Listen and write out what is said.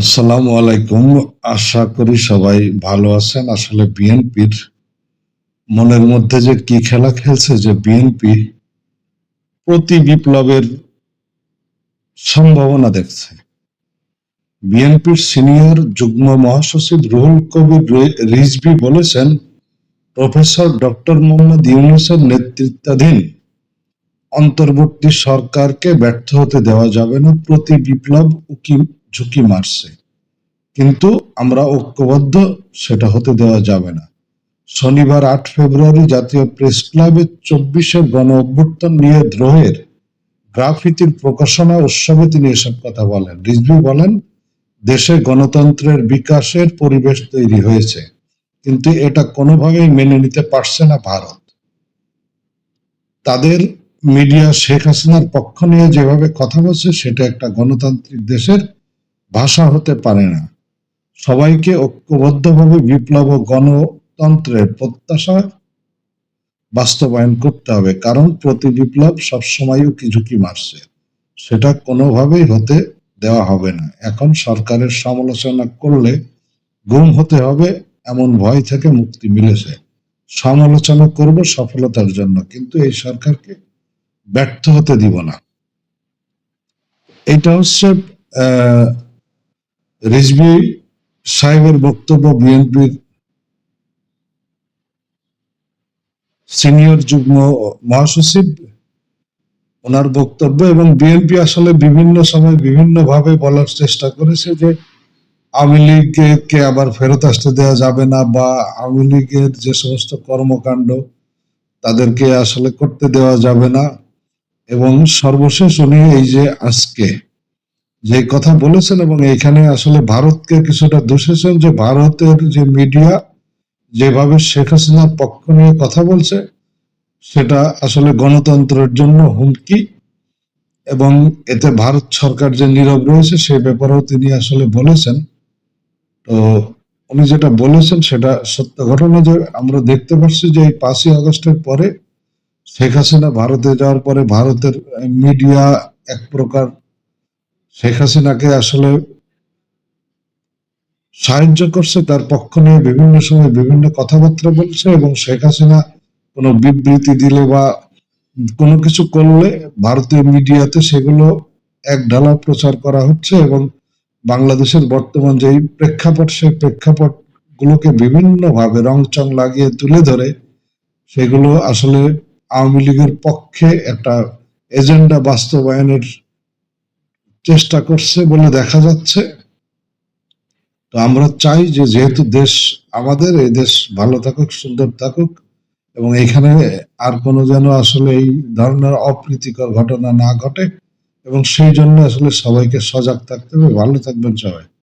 আসসালামু আলাইকুম। আশা করি সবাই ভালো আছেন। আসলে বিএনপির মনের মধ্যে যে কি খেলা খেলছে, যে বিএনপি প্রতি বিপ্লবের সম্ভাবনা দেখছে। বিএনপির সিনিয়র যুগ্ম মহাসচিব রুহুল কবির রে- রিজভী বলেছেন, প্রফেসর ডক্টর মোহাম্মদ ইউনুসের নেতৃত্বাধীন অন্তর্বর্তী সরকারকে ব্যর্থ হতে দেওয়া যাবে না। প্রতি বিপ্লব ঝুঁকি মারছে। কিন্তু আমরা ঐক্যবদ্ধ, সেটা হতে দেওয়া যাবে না। শনিবার আট ফেব্রুয়ারি জাতীয় প্রেস ক্লাবে চব্বিশের গণ অভ্যুত্থান নিয়ে দ্রোহের গ্রাফিতির প্রকাশনা উৎসবে তিনি এসব কথা বলেন। রিজভি বলেন, দেশে গণতন্ত্রের বিকাশের পরিবেশ তৈরি হয়েছে, কিন্তু এটা কোনোভাবেই মেনে নিতে পারছে না ভারত। তাদের মিডিয়া শেখ হাসিনার পক্ষ নিয়ে যেভাবে কথা বলছে, সেটা একটা গণতান্ত্রিক দেশের ভাষা হতে পারে না। সবাইকে ঐক্যবদ্ধভাবে বিপ্লব ও গণতন্ত্রের প্রত্যাশা বাস্তবায়ন করতে হবে, কারণ প্রতি বিপ্লব সবসময় উকি ঝুঁকি মারছে। সেটা কোনোভাবেই হতে দেওয়া হবে না। এখন সরকারের সমালোচনা করলে গুম হতে হবে এমন ভয় থেকে মুক্তি মিলেছে। সমালোচনা করব সফলতার জন্য, কিন্তু এই সরকারকে ব্যর্থ হতে দিব না। এটা হচ্ছে রিজভি সাহেবের বক্তব্য বিএনপির সিনিয়র যুগ্ম মহাসচিব, ওনার বক্তব্য এবং বিএনপি আসলে বিভিন্ন সময় বিভিন্ন ভাবে বলার চেষ্টা করেছে যে আওয়ামী লীগকে আবার ফেরত আসতে দেওয়া যাবে না বা আওয়ামী লীগের যে সমস্ত কর্মকাণ্ড, তাদেরকে আসলে করতে দেওয়া যাবে না। এবং সর্বশেষ উনি এই যে আজকে যে কথা বলেছেন এবং এখানে আসলে ভারতকে কিছুটা দোষেছেন যে ভারতের যে মিডিয়া যেভাবে শেখ হাসিনার পক্ষ নিয়ে কথা বলছে, সেটা আসলে গণতন্ত্রের জন্য হুমকি এবং এতে ভারত সরকার যে নীরব রয়েছে সে ব্যাপারেও তিনি আসলে বলেছেন। তো উনি যেটা বলেছেন সেটা সত্য ঘটনা যে আমরা দেখতে পাচ্ছি যে এই পাঁচই আগস্টের পরে শেখ হাসিনা ভারতে যাওয়ার পরে ভারতের মিডিয়া এক প্রকার শেখ হাসিনাকে আসলে সাহায্য করছে, তার পক্ষ নিয়ে বিভিন্ন সময় বিভিন্ন কথাবার্তা বলছে এবং শেখ হাসিনা কোনো বিবৃতি দিলে বা কোনো কিছু করলে ভারতীয় মিডিয়াতে সেগুলো এক ঢালা প্রচার করা হচ্ছে এবং বাংলাদেশের বর্তমান যেই প্রেক্ষাপট, সেই প্রেক্ষাপট গুলোকে বিভিন্ন ভাবে রংচং লাগিয়ে তুলে ধরে, সেগুলো আসলে আওয়ামী লীগের পক্ষে একটা এজেন্ডা বাস্তবায়নের চেষ্টা করছে বলে দেখা যাচ্ছে। তো আমরা চাই যে যেহেতু দেশ আমাদের, এই দেশ ভালো থাকুক, সুন্দর থাকুক, এবং এখানে আর কোনো যেন আসলে এই ধরনের অপ্রীতিকর ঘটনা না ঘটে, এবং সেই জন্য আসলে সবাইকে সজাগ থাকতে হবে। ভালো থাকবেন সবাই।